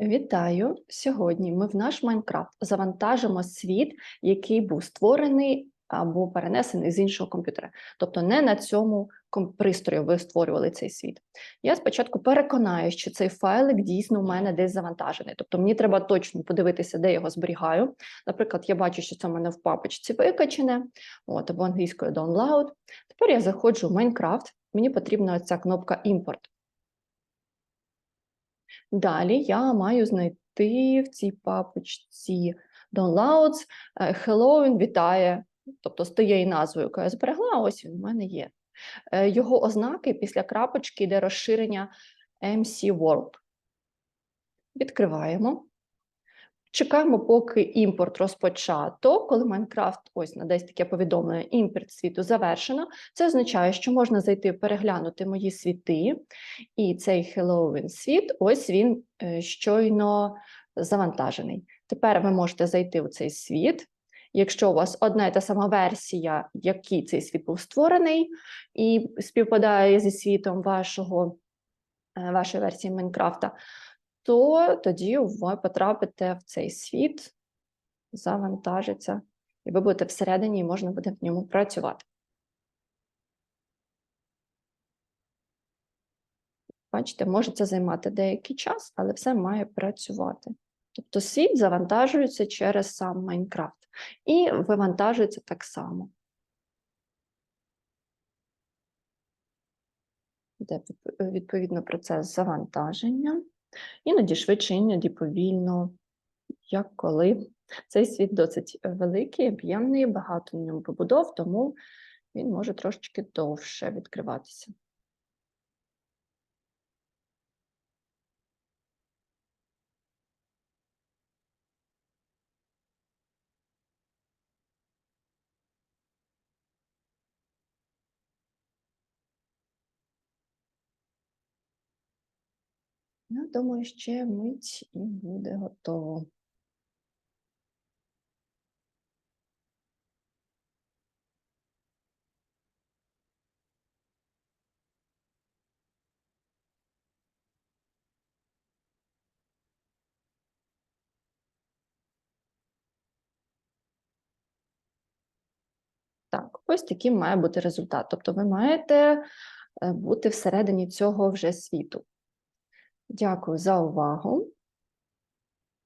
Вітаю! Сьогодні ми в наш Майнкрафт завантажимо світ, який був створений або перенесений з іншого комп'ютера. Тобто не на цьому пристрої ви створювали цей світ. Я спочатку переконаю, що цей файлик дійсно у мене десь завантажений. Тобто мені треба точно подивитися, де його зберігаю. Наприклад, я бачу, що це в мене в папочці викачене, от, або англійською download. Тепер я заходжу в Майнкрафт, мені потрібна ця кнопка імпорт. Далі я маю знайти в цій папочці Downloads. е, Hello, він вітає, тобто з тією назвою, яку я зберегла, ось він в мене є. Е, Його ознаки після крапочки йде розширення MC World. Відкриваємо. Чекаємо, поки імпорт розпочато. Коли Майнкрафт ось надасть таке повідомлення, імпорт світу завершено. Це означає, що можна зайти переглянути мої світи, і цей Halloween світ, ось він е, щойно завантажений. Тепер ви можете зайти у цей світ. Якщо у вас одна і та сама версія, який цей світ був створений, і співпадає зі світом вашого, е, вашої версії Майнкрафта, то тоді ви потрапите в цей світ, завантажиться, і ви будете всередині, і можна буде в ньому працювати. Бачите, може це займати деякий час, але все має працювати. Тобто світ завантажується через сам Майнкрафт і вивантажується так само. Відп- відповідно процес завантаження. Іноді швидше, іноді повільно, як коли. Цей світ досить е, великий, об'ємний, багато в ньому побудов, тому він може трошечки довше відкриватися. Я думаю, ще мить і буде готово. Так, ось таким має бути результат. Тобто ви маєте е, бути всередині цього вже світу. Дякую за увагу.